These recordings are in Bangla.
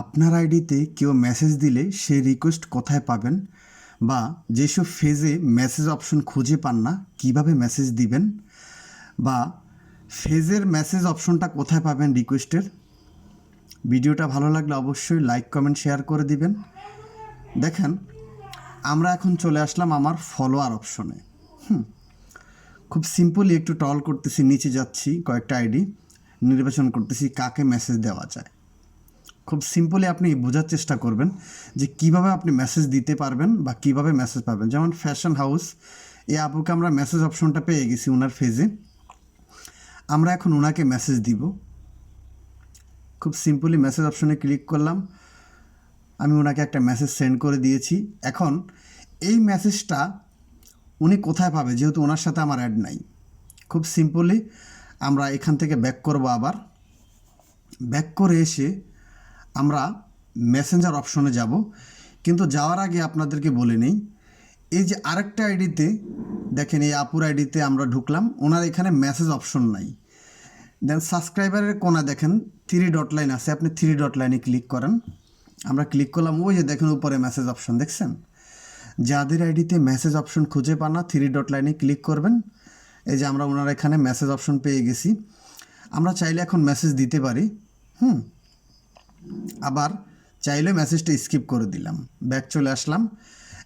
আপনার আইডিতে কেউ মেসেজ দিলে সেই রিকোয়েস্ট কোথায় পাবেন? বা যেসব ফেজে মেসেজ অপশন খুঁজে পান না, কীভাবে মেসেজ দিবেন? বা ফেজের মেসেজ অপশনটা কোথায় পাবেন রিকোয়েস্টের ভিডিওটা ভালো লাগলে অবশ্যই লাইক কমেন্ট শেয়ার করে দিবেন। দেখেন, আমরা এখন চলে আসলাম আমার ফলোয়ার অপশনে হুম, খুব সিম্পলি একটু টল করতেছি, নিচে যাচ্ছি কয়েকটা আইডি নির্বাচন করতেছি কাকে মেসেজ দেওয়া যায়। খুব সিম্পলি আপনি বোঝার চেষ্টা করবেন যে কীভাবে আপনি মেসেজ দিতে পারবেন বা কীভাবে মেসেজ পাবেন। যেমন ফ্যাশন হাউস এই আপুকে আমরা মেসেজ অপশনটা পেয়ে গেছি ওনার ফেজে আমরা এখন ওনাকে মেসেজ দিব। খুব সিম্পলি মেসেজ অপশনে ক্লিক করলাম। আমি ওনাকে একটা মেসেজ সেন্ড করে দিয়েছি। এখন এই মেসেজটা উনি কোথায় পাবে? যেহেতু ওনার সাথে আমার অ্যাড নাই। খুব সিম্পলি আমরা এখান থেকে ব্যাক করব আবার। ব্যাক করে এসে আমরা মেসেঞ্জার অপশনে যাব। কিন্তু যাওয়ার আগে আপনাদেরকে বলে নেই, এই যে আরেকটা আইডিতে দেখেন এই আপুর আইডিতে আমরা ঢুকলাম, ওনার এখানে মেসেজ অপশন নাই। দেন সাবস্ক্রাইবারের কোনা দেখেন থ্রি ডট লাইন আছে, আপনি থ্রি ডট লাইনে ক্লিক করেন। আমরা ক্লিক করলাম, ওই যে দেখেন উপরে মেসেজ অপশন দেখছেন? যাদের আইডিতে মেসেজ অপশন খুঁজে পান না থ্রি ডট লাইনে ক্লিক করবেন। এই যে আমরা ওনার এখানে মেসেজ অপশন পেয়ে গেছি। আমরা চাইলে এখন মেসেজ দিতে পারি। হুম? আবার চাইলে মেসেজটা স্কিপ করে দিলাম। ব্যাক চলে আসলাম।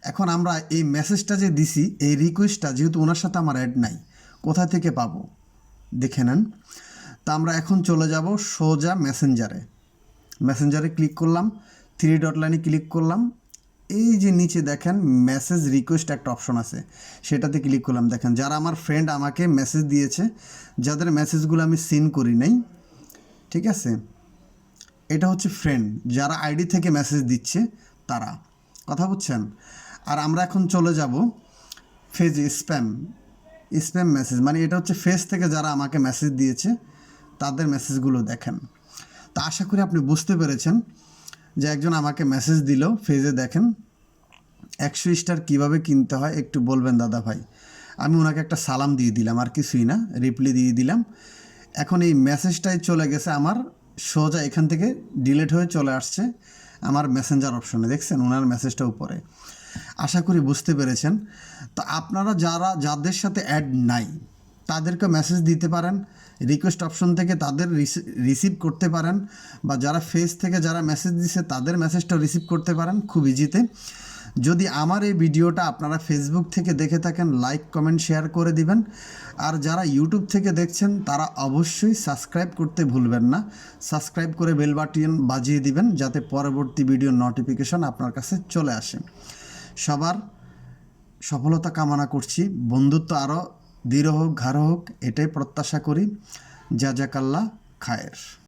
এখন আমরা এই মেসেজটা যে দিছি, এই রিকোয়েস্টটা যেহেতু ওনার সাথে আমার অ্যাড নাই, কোথা থেকে পাবো? দেখে নেন। তা আমরা এখন চলে যাব সোজা মেসেঞ্জারে মেসেঞ্জারে ক্লিক করলাম থ্রি ডট লাইনে ক্লিক করলাম। এই যে নিচে দেখেন মেসেজ রিকোয়েস্ট একটা অপশন আছে। সেটাতে ক্লিক করলাম। দেখেন, যারা আমার ফ্রেন্ড আমাকে মেসেজ দিয়েছে, যাদের মেসেজগুলো আমি সিন করি নাই, ঠিক আছে? এটা হচ্ছে ফ্রেন্ড যারা আইডি থেকে মেসেজ দিচ্ছে, তারা। কথা বুঝছেন? আর আমরা এখন চলে যাব ফেজ স্প্যাম স্প্যাম মেসেজ মানে এটা হচ্ছে ফেস থেকে যারা আমাকে মেসেজ দিয়েছে, তাদের মেসেজগুলো দেখেন। তা আশা করি আপনি বুঝতে পেরেছেন যে একজন আমাকে মেসেজ দিল ফেজে দেখেন, একশো স্টার কীভাবে কিনতে হয়, একটু বলবেন দাদা ভাই। আমি ওনাকে একটা সালাম দিয়ে দিলাম, আর কিছুই না রিপ্লাই দিয়ে দিলাম। এখন এই মেসেজটাই চলে গেছে আমার সোজা এখান থেকে ডিলেট হয়ে চলে আসছে আমার মেসেঞ্জার অপশনে দেখছেন? ওনার মেসেজটা উপরে। আশা করি বুঝতে পেরেছেন। তো আপনারা যারা, যাদের সাথে অ্যাড নাই, তাদেরকে মেসেজ দিতে পারেন রিকোয়েস্ট অপশন থেকে তাদের রিসিভ করতে পারেন, বা যারা ফেস থেকে যারা মেসেজ দিছে, তাদের মেসেজটাও রিসিভ করতে পারেন খুব ইজিতে যদি আমার এই ভিডিওটা আপনারা ফেসবুক থেকে দেখে থাকেন লাইক কমেন্ট শেয়ার করে দিবেন। আর যারা ইউটিউব থেকে দেখছেন, তারা অবশ্যই সাবস্ক্রাইব করতে ভুলবেন না। সাবস্ক্রাইব করে বেল বাটন বাজিয়ে দিবেন, যাতে পরবর্তী ভিডিওর নোটিফিকেশন আপনার কাছে চলে আসে। সবার সফলতা কামনা করছি। বন্ধুত্ব আরও দৃঢ় হোক ঘাড় হোক, এটাই প্রত্যাশা করি। যা যাকাল্লা খায়ের।